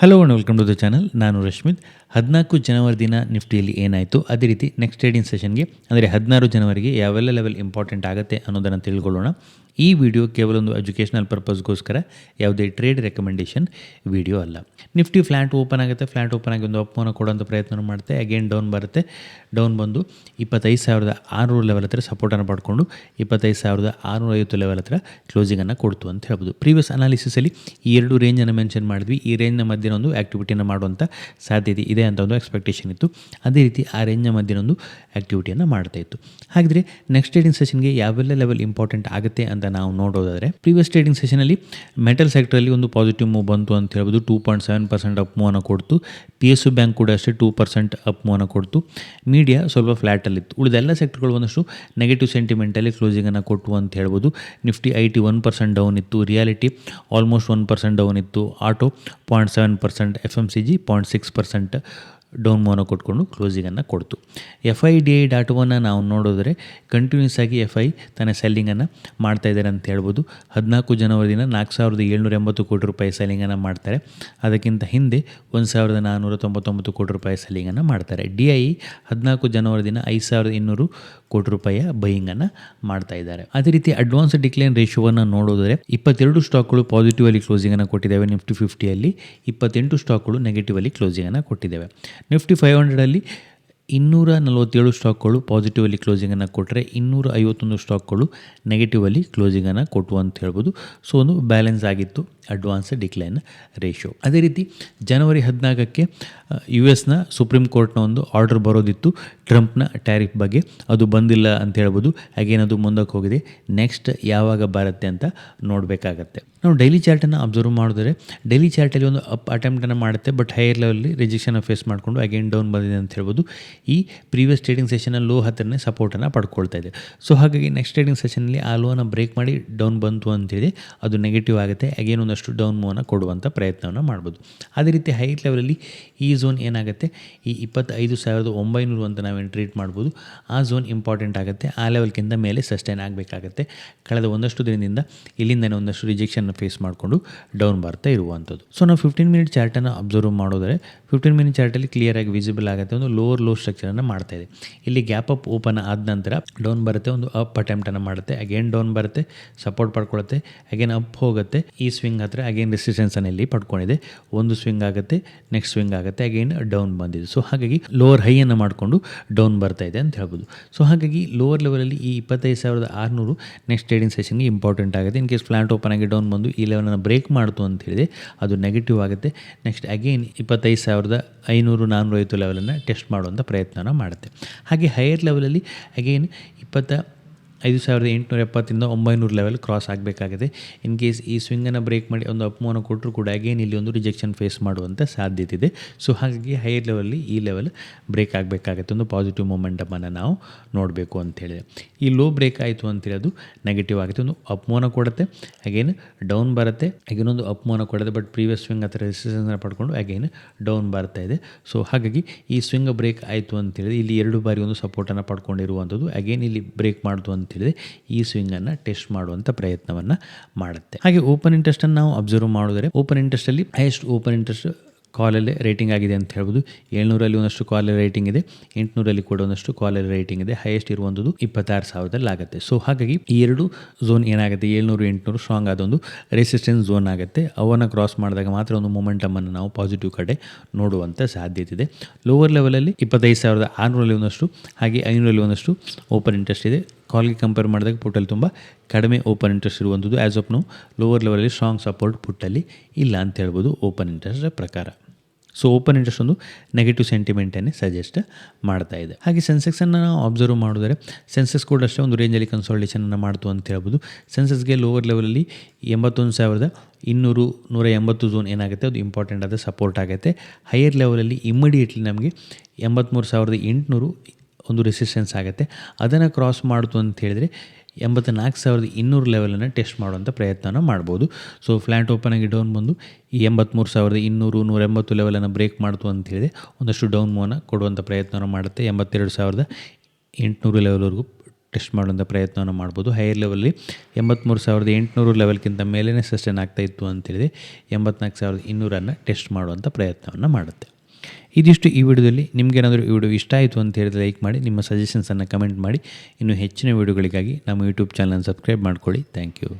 Hello and welcome to the channel ನಾನು ರಶ್ಮಿತ್. ಹದಿನಾಲ್ಕು ಜನವರಿ ದಿನ ನಿಫ್ಟಿಯಲ್ಲಿ ಏನಾಯಿತು? ಅದೇ ರೀತಿ ನೆಕ್ಸ್ಟ್ ಟ್ರೇಡಿಂಗ್ ಸೆಷನ್ಗೆ ಅಂದರೆ ಹದಿನಾರು ಜನವರಿಗೆ ಯಾವೆಲ್ಲ ಲೆವೆಲ್ ಇಂಪಾರ್ಟೆಂಟ್ ಆಗುತ್ತೆ ಅನ್ನೋದನ್ನು ತಿಳ್ಕೊಳ್ಳೋಣ. ಈ ವಿಡಿಯೋ ಕೇವಲ ಒಂದು ಎಜುಕೇಷನಲ್ ಪರ್ಪಸ್ಗೋಸ್ಕರ ಯಾವುದೇ ಟ್ರೇಡ್ ರೆಕಮೆಂಡೇಷನ್ ವಿಡಿಯೋ ಅಲ್ಲ. ನಿಫ್ಟಿ ಫ್ಲ್ಯಾಟ್ ಓಪನ್ ಆಗುತ್ತೆ ಫ್ಲ್ಯಾಟ್ ಓಪನ್ ಆಗಿ ಒಂದು ಅಪಮಾನ ಕೊಡೋಂಥ ಪ್ರಯತ್ನ ಮಾಡುತ್ತೆ. ಅಗೇನ್ ಡೌನ್ ಬರುತ್ತೆ. ಡೌನ್ ಬಂದು ಇಪ್ಪತ್ತೈದು ಸಾವಿರದ ಆರುನೂರು ಲೆವೆಲ್ ಹತ್ರ ಸಪೋರ್ಟನ್ನು ಪಡ್ಕೊಂಡು ಇಪ್ಪತ್ತೈದು ಸಾವಿರದ ಆರುನೂರ ಐವತ್ತು ಲೆವೆಲ್ ಹತ್ರ ಕ್ಲೋಸಿಂಗನ್ನು ಕೊಡ್ತು ಅಂತ ಹೇಳ್ಬೋದು. ಪ್ರೀವಿಯಸ್ ಅನಾಲಿಸಿಸಲ್ಲಿ ಈ ಎರಡು ರೇಂಜನ್ನು ಮೆನ್ಷನ್ ಮಾಡಿದ್ವಿ. ಈ ರೇಂಜ್ನ ಮಧ್ಯೆ ಒಂದು ಆ್ಯಕ್ಟಿವಿಟಿಯನ್ನು ಮಾಡುವಂಥ ಸಾಧ್ಯತೆ ಇದೆ. ಅಂತ ಒಂದು ಎಕ್ಸ್ಪೆಕ್ಟೇಷನ್ ಇತ್ತು. ಅದೇ ರೀತಿ ಆ ರೇಂಜ್ನ ಮಧ್ಯೆ ಒಂದು ಆ್ಯಕ್ಟಿವಿಟಿಯನ್ನು ಮಾಡ್ತಾ ಇತ್ತು. ಹಾಗಿದ್ರೆ ನೆಕ್ಸ್ಟ್ ಟ್ರೇಡಿಂಗ್ ಸೆಷನ್ಗೆ ಯಾವೆಲ್ಲ ಲೆವೆಲ್ ಇಂಪಾರ್ಟೆಂಟ್ ಆಗುತ್ತೆ ಅಂತ ನಾವು ನೋಡೋದಾದರೆ ಪ್ರೀವಿಯಸ್ ಟ್ರೇಡಿಂಗ್ ಸೆಷನಲ್ಲಿ ಮೆಟಲ್ ಸೆಕ್ಟರಲ್ಲಿ ಒಂದು ಪಾಸಿಟಿವ್ ಮೂವ್ ಬಂತು ಅಂತ ಹೇಳ್ಬೋದು. Two point seven percent up ಮೂವನ್ನು ಕೊಡ್ತು. ಪಿ ಎಸ್ ಯು ಬ್ಯಾಂಕ್ ಕೂಡ ಅಷ್ಟೇ ಟೂ ಪರ್ಸೆಂಟ್ ಅಪ್ ಮೂವನ್ನು ಕೊಡ್ತು. ಮೀಡಿಯಾ ಸ್ವಲ್ಪ ಫ್ಲ್ಯಾಟಲ್ಲಿತ್ತು ಉಳಿದೆಲ್ಲ ಸೆಕ್ಟರ್ಗಳು ಒಂದಷ್ಟು ನೆಗೆಟಿವ್ ಸೆಂಟಿಮೆಂಟಲ್ಲಿ ಕ್ಲೋಸಿಂಗನ್ನು ಕೊಟ್ಟು ಅಂತ ಹೇಳ್ಬೋದು. Nifty I T one percent down ಇತ್ತು. Reality almost one percent down ಇತ್ತು. Auto point seven percent F M C G point six percent down ಮೋನ ಕೊಟ್ಕೊಂಡು ಕ್ಲೋಸಿಂಗನ್ನು ಕೊಡ್ತು. ಎಫ್ ಐ ಡಿ ಐ ಡಾಟವನ್ನು ನಾವು ನೋಡಿದ್ರೆ ಕಂಟಿನ್ಯೂಸ್ ಆಗಿ ಎಫ್ ಐ ತನ್ನ ಸೆಲ್ಲಿಂಗನ್ನು ಮಾಡ್ತಾ ಇದ್ದಾರೆ ಅಂತ ಹೇಳ್ಬೋದು. ಹದಿನಾಲ್ಕು ಜನವರಿ ದಿನ ನಾಲ್ಕು ಸಾವಿರದ ಏಳ್ನೂರ ಎಂಬತ್ತು ಕೋಟಿ ರೂಪಾಯಿ ಸೆಲ್ಲಿಂಗನ್ನು ಮಾಡ್ತಾರೆ. ಅದಕ್ಕಿಂತ ಹಿಂದೆ ಒಂದು ಸಾವಿರದ ನಾನ್ನೂರ ತೊಂಬತ್ತೊಂಬತ್ತು ಕೋಟಿ ರೂಪಾಯಿ ಸೆಲ್ಲಿಂಗನ್ನು ಮಾಡ್ತಾರೆ. ಡಿ ಐ ಹದಿನಾಲ್ಕು ಜನವರಿ ದಿನ ಐದು ಸಾವಿರದ ಇನ್ನೂರು ಕೋಟಿ ರೂಪಾಯಿಯ ಬೈಯಿಂಗನ್ನು ಮಾಡ್ತಾ ಇದ್ದಾರೆ. ಅದೇ ರೀತಿ ಅಡ್ವಾನ್ಸ್ ಡಿಕ್ಲೈನ್ ರೇಷೋವನ್ನು ನೋಡಿದ್ರೆ ಇಪ್ಪತ್ತೆರಡು ಸ್ಟಾಕ್ಗಳು ಪಾಸಿಟಿವ್ ಅಲ್ಲಿ ಕ್ಲೋಸಿಂಗನ್ನು ಕೊಟ್ಟಿದ್ದಾವೆ. ನಿಫ್ಟಿ ಫಿಫ್ಟಿಯಲ್ಲಿ ಇಪ್ಪತ್ತೆಂಟು ಸ್ಟಾಕ್ಗಳು ನೆಗೆಟಿವ್ ಅಲ್ಲಿ ಕ್ಲೋಸಿಂಗನ್ನು ಕೊಟ್ಟಿದ್ದಾವೆ. ನಿಫ್ಟಿ ಫೈವ್ ಹಂಡ್ರೆಡಲ್ಲಿ ಇನ್ನೂರ ನಲವತ್ತೇಳು ಸ್ಟಾಕ್ಗಳು ಪಾಸಿಟಿವಲ್ಲಿ ಕ್ಲೋಸಿಂಗನ್ನು ಕೊಟ್ಟರೆ ಇನ್ನೂರ ಐವತ್ತೊಂದು ಸ್ಟಾಕ್ಗಳು ನೆಗೆಟಿವಲ್ಲಿ ಕ್ಲೋಸಿಂಗನ್ನು ಕೊಟ್ಟು ಅಂತ ಹೇಳ್ಬೋದು. ಸೊ, ಒಂದು ಬ್ಯಾಲೆನ್ಸ್ ಆಗಿತ್ತು. ಅಡ್ವಾನ್ಸ್ ಡಿಕ್ಲೈನ್ ರೇಷಿಯೋ ಅದೇ ರೀತಿ ಜನವರಿ ಹದಿನಾಲ್ಕಕ್ಕೆ ಯು ಎಸ್ನ ಸುಪ್ರೀಂ ಕೋರ್ಟ್ನ ಒಂದು ಆರ್ಡರ್ ಬರೋದಿತ್ತು ಟ್ರಂಪ್ನ ಟ್ಯಾರಿಫ್ ಬಗ್ಗೆ. ಅದು ಬಂದಿಲ್ಲ ಅಂತ ಹೇಳ್ಬೋದು. ಹಾಗೇನು ಅದು ಮುಂದಕ್ಕೆ ಹೋಗಿದೆ. ನೆಕ್ಸ್ಟ್ ಯಾವಾಗ ಬರುತ್ತೆ ಅಂತ ನೋಡಬೇಕಾಗತ್ತೆ. ನಾವು ಡೈಲಿ ಚಾರ್ಟನ್ನು ಅಬ್ಸರ್ವ್ ಮಾಡಿದ್ರೆ ಡೈಲಿ ಚಾರ್ಟಲ್ಲಿ ಒಂದು ಅಪ್ ಅಟೆಂಪ್ಟನ್ನು ಮಾಡುತ್ತೆ ಬಟ್ ಹೈಯರ್ ಲೆವೆಲ್ಲಿ ರಿಜೆಕ್ಷನ್ ಫೇಸ್ ಮಾಡಿಕೊಂಡು ಅಗೇನ್ ಡೌನ್ ಬಂದಿದೆ ಅಂತ ಹೇಳ್ಬೋದು. ಈ ಪ್ರೀವಿಯಸ್ ಟ್ರೇಡಿಂಗ್ ಸೆಷನಲ್ಲಿ ಲೋ ಹತ್ತಿರನೇ ಸಪೋರ್ಟನ್ನು ಪಡ್ಕೊಳ್ತಾ ಇದೆ. ಸೊ ಹಾಗಾಗಿ ನೆಕ್ಸ್ಟ್ ಟ್ರೇಡಿಂಗ್ ಸೆಷನಲ್ಲಿ ಆ ಲೋನ ಬ್ರೇಕ್ ಮಾಡಿ ಡೌನ್ ಬಂತು ಅಂತೇಳಿ ಅದು ನೆಗೆಟಿವ್ ಆಗುತ್ತೆ. ಅಗೇನ್ ಒಂದಷ್ಟು ಡೌನ್ ಮೂವನ್ನ ಕೊಡುವಂಥ ಪ್ರಯತ್ನವನ್ನು ಮಾಡ್ಬೋದು. ಅದೇ ರೀತಿ ಹೈಟ್ ಲೆವೆಲಲ್ಲಿ ಈ ಝೋನ್ ಏನಾಗುತ್ತೆ? ಈ ಇಪ್ಪತ್ತೈದು ಸಾವಿರದ ಒಂಬೈನೂರು ಅಂತ ನಾವೇನು ಟ್ರೀಟ್ ಮಾಡ್ಬೋದು? ಆ ಝೋನ್ ಇಂಪಾರ್ಟೆಂಟ್ ಆಗುತ್ತೆ. ಆ ಲೆವೆಲ್ಗಿಂತ ಮೇಲೆ ಸಸ್ಟೈನ್ ಆಗಬೇಕಾಗತ್ತೆ. ಕಳೆದ ಒಂದಷ್ಟು ದಿನದಿಂದ ಇಲ್ಲಿಂದನೇ ಒಂದಷ್ಟು ರಿಜೆಕ್ಷನ್ ಫೇಸ್ ಮಾಡಿಕೊಂಡು ಡೌನ್ ಬರ್ತಾ ಇರುವಂಥದ್ದು ಸೊ ನಾವು ಫಿಫ್ಟೀನ್ ಮಿನಿಟ್ ಚಾರ್ಟನ್ನು ಅಬ್ಸರ್ವ್ ಮಾಡಿದ್ರೆ ಫಿಫ್ಟೀನ್ ಮಿನಿಟ್ ಚಾರ್ಟಲ್ಲಿ ಕ್ಲಿಯರಾಗಿ ವಿಸಿಬಲ್ ಆಗುತ್ತೆ ಒಂದು ಲೋವರ್ ಲೋ ಸ್ಟ್ರಕ್ಚರನ್ನು ಮಾಡ್ತಾ ಇದೆ. ಇಲ್ಲಿ ಗ್ಯಾಪ್ ಅಪ್ ಓಪನ್ ಆದ ನಂತರ ಡೌನ್ ಬರುತ್ತೆ, ಒಂದು ಅಪ್ ಅಟೆಂಪ್ಟನ್ನು ಮಾಡುತ್ತೆ. ಅಗೇನ್ ಡೌನ್ ಬರುತ್ತೆ ಸಪೋರ್ಟ್ ಪಡ್ಕೊಳ್ಳುತ್ತೆ ಅಗೇನ್ ಅಪ್ ಹೋಗುತ್ತೆ. ಈ ಸ್ವಿಂಗ್ ಹತ್ರ ಅಗೇನ್ ರೆಸಿಸ್ಟೆನ್ಸನ್ನು ಇಲ್ಲಿ ಪಡ್ಕೊಂಡಿದೆ. ಒಂದು ಸ್ವಿಂಗ್ ಆಗುತ್ತೆ ನೆಕ್ಸ್ಟ್ ಸ್ವಿಂಗ್ ಆಗುತ್ತೆ ಅಗೇನ್ ಡೌನ್ ಬಂದಿದೆ. ಸೊ ಹಾಗಾಗಿ ಲೋವರ್ ಹೈಯನ್ನು ಮಾಡಿಕೊಂಡು ಡೌನ್ ಬರ್ತಾ ಇದೆ ಅಂತ ಹೇಳ್ಬೋದು. ಸೊ ಹಾಗಾಗಿ ಲೋವರ್ ಲೆವೆಲಲ್ಲಿ ಈ ಇಪ್ಪತ್ತೈದು ಸಾವಿರದ ಆರುನೂರು ನೆಕ್ಸ್ಟ್ ಟ್ರೇಡಿಂಗ್ ಸೆಷನ್ಗೆ ಇಂಪಾರ್ಟೆಂಟ್ ಆಗುತ್ತೆ. ಇನ್ ಕೇಸ್ ಫ್ಲಾಟ್ ಓಪನ್ ಆಗಿ ಡೌನ್ ಬಂದು ಈ ಲೆವೆಲನ್ನು ಬ್ರೇಕ್ ಮಾಡ್ತು ಅಂತ ಹೇಳಿದೆ, ಅದು ನೆಗೆಟಿವ್ ಆಗುತ್ತೆ. ನೆಕ್ಸ್ಟ್ ಅಗೇನ್ ಇಪ್ಪತ್ತೈದು ಸಾವಿರದ ಐನೂರು ನಾನ್ನೂರೈವತ್ತು ಲೆವೆಲನ್ನು ಟೆಸ್ಟ್ ಮಾಡುವಂಥ ಪ್ರಯತ್ನನ ಮಾಡುತ್ತೆ. ಹಾಗೆ ಹೈಯರ್ ಲೆವೆಲಲ್ಲಿ ಅಗೇನ್ ಇಪ್ಪತ್ತ ಐದು ಸಾವಿರದ ಎಂಟುನೂರ ಎಪ್ಪತ್ತಿಂದ ಒಂಬೈನೂರು ಲೆವೆಲ್ ಕ್ರಾಸ್ ಆಗಬೇಕಾಗಿದೆ. ಇನ್ ಕೇಸ್ ಈ ಸ್ವಿಂಗನ್ನು ಬ್ರೇಕ್ ಮಾಡಿ ಒಂದು ಅಪಮಾನ ಕೊಟ್ಟರು ಕೂಡ ಅಗೇನ್ ಇಲ್ಲಿ ಒಂದು ರಿಜೆಕ್ಷನ್ ಫೇಸ್ ಮಾಡುವಂಥ ಸಾಧ್ಯತೆ ಇದೆ. ಸೊ ಹಾಗಾಗಿ ಹೈಯರ್ ಲೆವೆಲ್ಲಿ ಈ ಲೆವೆಲ್ ಬ್ರೇಕ್ ಆಗಬೇಕಾಗುತ್ತೆ. ಒಂದು ಪಾಸಿಟಿವ್ ಮೊಮೆಂಟಮನ್ನು ನಾವು ನೋಡಬೇಕು ಅಂತೇಳಿದೆ ಈ ಲೋ ಬ್ರೇಕ್ ಆಯಿತು ಅಂತೇಳಿ ಅದು ನೆಗೆಟಿವ್ ಆಗುತ್ತೆ. ಒಂದು ಅಪಮಾನ ಕೊಡುತ್ತೆ ಅಗೇನ್ ಡೌನ್ ಬರುತ್ತೆ ಅಗೇನ್ ಒಂದು ಅಪಮಾನ ಕೊಡುತ್ತೆ. ಬಟ್ ಪ್ರೀವಿಯಸ್ ಸ್ವಿಂಗ್ ಹತ್ರ ರೆಸಿಸ್ಟೆನ್ಸ್ನ ಪಡ್ಕೊಂಡು ಅಗೇನ್ ಡೌನ್ ಬರ್ತಾ ಇದೆ. ಸೊ ಹಾಗಾಗಿ ಈ ಸ್ವಿಂಗ್ ಬ್ರೇಕ್ ಆಯಿತು ಅಂತೇಳಿದ್ರೆ ಇಲ್ಲಿ ಎರಡು ಬಾರಿ ಒಂದು ಸಪೋರ್ಟನ್ನು ಪಡ್ಕೊಂಡಿರುವಂಥದ್ದು. ಅಗೇನ್ ಇಲ್ಲಿ ಬ್ರೇಕ್ ಮಾಡಿತು ಅಂತ ಹೇಳಿದ್ರೆ ಈ ಸ್ವಿಂಗನ್ನು ಟೆಸ್ಟ್ ಮಾಡುವಂಥ ಪ್ರಯತ್ನವನ್ನು ಮಾಡುತ್ತೆ. ಹಾಗೆ ಓಪನ್ ಇಂಟ್ರೆಸ್ಟನ್ನು ನಾವು ಅಬ್ಸರ್ವ್ ಮಾಡಿದ್ರೆ ಓಪನ್ ಇಂಟ್ರೆಸ್ಟಲ್ಲಿ ಹೈಯೆಸ್ಟ್ ಓಪನ್ ಇಂಟ್ರೆಸ್ಟ್ ಕಾಲಲ್ಲಿ ರೇಟಿಂಗ್ ಆಗಿದೆ ಅಂತ ಹೇಳ್ಬೋದು. ಏಳ್ನೂರಲ್ಲಿ ಒಂದಷ್ಟು ಕಾಲಲ್ಲಿ ರೇಟಿಂಗ್ ಇದೆ, ಎಂಟುನೂರಲ್ಲಿ ಕೂಡ ಒಂದಷ್ಟು ಕಾಲಲ್ಲಿ ರೇಟಿಂಗ್ ಇದೆ ಹೈಯೆಸ್ಟ್ ಇರುವಂಥದ್ದು ಇಪ್ಪತ್ತಾರು ಸಾವಿರದಲ್ಲಿ ಆಗುತ್ತೆ. ಸೊ ಹಾಗಾಗಿ ಈ ಎರಡು ಝೋನ್ ಏನಾಗುತ್ತೆ? ಏಳ್ನೂರು, ಎಂಟುನೂರು ಸ್ಟ್ರಾಂಗ್ ಆದ ಒಂದು ರೆಸಿಸ್ಟೆನ್ಸ್ ಝೋನ್ ಆಗುತ್ತೆ. ಅವನ್ನು ಕ್ರಾಸ್ ಮಾಡಿದಾಗ ಮಾತ್ರ ಒಂದು ಮೊಮೆಂಟಮನ್ನು ನಾವು ಪಾಸಿಟಿವ್ ಕಡೆ ನೋಡುವಂಥ ಸಾಧ್ಯತೆ ಇದೆ. ಲೋವರ್ ಲೆವೆಲಲ್ಲಿ ಇಪ್ಪತ್ತೈದು ಸಾವಿರದ ಆರುನೂರಲ್ಲಿ ಒಂದಷ್ಟು, ಹಾಗೆ ಐನೂರಲ್ಲಿ ಒಂದಷ್ಟು ಓಪನ್ ಇಂಟ್ರೆಸ್ಟ್ ಇದೆ. ಕಾಲ್ಗೆ ಕಂಪೇರ್ ಮಾಡಿದಾಗ ಪುಟ್ಟಲ್ಲಿ ತುಂಬ ಕಡಿಮೆ ಓಪನ್ ಇಂಟ್ರೆಸ್ಟ್ ಇರುವಂಥದ್ದು ಆ್ಯಸ್ ಆಫ್ ನೋ ಲೋವರ್ ಲೆವೆಲಲ್ಲಿ ಸ್ಟ್ರಾಂಗ್ ಸಪೋರ್ಟ್ ಪುಟ್ಟಲ್ಲಿ ಇಲ್ಲ ಅಂತ ಹೇಳ್ಬೋದು ಓಪನ್ ಇಂಟ್ರೆಸ್ಟ್ ಪ್ರಕಾರ. ಸೊ ಓಪನ್ ಇಂಟ್ರೆಸ್ಟ್ ಒಂದು ನೆಗೆಟಿವ್ ಸೆಂಟಿಮೆಂಟನ್ನೇ ಸಜೆಸ್ಟ್ ಮಾಡ್ತಾ ಇದೆ. ಹಾಗೆ ಸೆನ್ಸೆಕ್ಸನ್ನು ನಾವು ಅಬ್ಸರ್ವ್ ಮಾಡಿದರೆ ಸೆನ್ಸೆಕ್ಸ್ ಕೂಡ ಅಷ್ಟೇ ಒಂದು ರೇಂಜಲ್ಲಿ ಕನ್ಸಾಲ್ಟೇಷನನ್ನು ಮಾಡ್ತು ಅಂತ ಹೇಳ್ಬೋದು. ಸೆನ್ಸೆಕ್ಸ್ಗೆ ಲೋವರ್ ಲೆವೆಲಲ್ಲಿ ಎಂಬತ್ತೊಂದು ಸಾವಿರದ ಇನ್ನೂರು ನೂರ ಎಂಬತ್ತು ಝೋನ್ ಏನಾಗುತ್ತೆ, ಅದು ಇಂಪಾರ್ಟೆಂಟ್ ಆದ ಸಪೋರ್ಟ್ ಆಗುತ್ತೆ. ಹೈಯರ್ ಲೆವೆಲಲ್ಲಿ ಇಮ್ಮಿಡಿಯೇಟ್ಲಿ ನಮಗೆ ಎಂಬತ್ತ್ಮೂರು ಸಾವಿರದ ಎಂಟುನೂರು ಒಂದು ರೆಸಿಸ್ಟೆನ್ಸ್ ಆಗುತ್ತೆ. ಅದನ್ನು ಕ್ರಾಸ್ ಮಾಡ್ತು ಅಂತ ಹೇಳಿದರೆ ಎಂಬತ್ನಾಲ್ಕು ಸಾವಿರದ ಇನ್ನೂರು ಲೆವೆಲನ್ನು ಟೆಸ್ಟ್ ಮಾಡುವಂಥ ಪ್ರಯತ್ನನ ಮಾಡ್ಬೋದು. ಸೊ ಫ್ಲ್ಯಾಟ್ ಓಪನ್ ಆಗಿ ಡೌನ್ ಬಂದು ಈ ಎಂಬತ್ತ್ಮೂರು ಸಾವಿರದ ಇನ್ನೂರು ನೂರ ಎಂಬತ್ತು ಲೆವೆಲನ್ನು ಬ್ರೇಕ್ ಮಾಡ್ತು ಅಂತ ಹೇಳಿದರೆ ಒಂದಷ್ಟು ಡೌನ್ ಮೂವನ್ನ ಕೊಡುವಂಥ ಪ್ರಯತ್ನವನ್ನು ಮಾಡುತ್ತೆ. ಎಂಬತ್ತೆರಡು ಸಾವಿರದ ಎಂಟುನೂರು ಲೆವೆಲ್ವರೆಗೂ ಟೆಸ್ಟ್ ಮಾಡುವಂಥ ಪ್ರಯತ್ನವನ್ನು ಮಾಡ್ಬೋದು. ಹೈಯರ್ ಲೆವೆಲಲ್ಲಿ ಎಂಬತ್ತ್ಮೂರು ಸಾವಿರದ ಎಂಟುನೂರು ಲೆವೆಲ್ಗಿಂತ ಮೇಲೇ ಸಸ್ಟೈನ್ ಆಗ್ತಾ ಇತ್ತು ಅಂತೇಳಿದರೆ ಎಂಬತ್ನಾಲ್ಕು ಸಾವಿರದ ಇನ್ನೂರನ್ನು ಟೆಸ್ಟ್ ಮಾಡುವಂಥ ಪ್ರಯತ್ನವನ್ನು ಮಾಡುತ್ತೆ. ಇದಿಷ್ಟು ಈ ವಿಡಿಯೋದಲ್ಲಿ ನಿಮಗೇನಾದರೂ ಈ ವಿಡಿಯೋ ಇಷ್ಟ ಆಯಿತು ಅಂತ ಹೇಳಿದ್ರೆ ಲೈಕ್ ಮಾಡಿ, ನಿಮ್ಮ ಸಜೆಷನ್ಸನ್ನು ಕಮೆಂಟ್ ಮಾಡಿ. ಇನ್ನು ಹೆಚ್ಚಿನ ವಿಡಿಯೋಗಳಿಗಾಗಿ ನಮ್ಮ ಯೂಟ್ಯೂಬ್ ಚಾನಲ್ ಸಬ್ಸ್ಕ್ರೈಬ್ ಮಾಡ್ಕೊಳ್ಳಿ. Thank you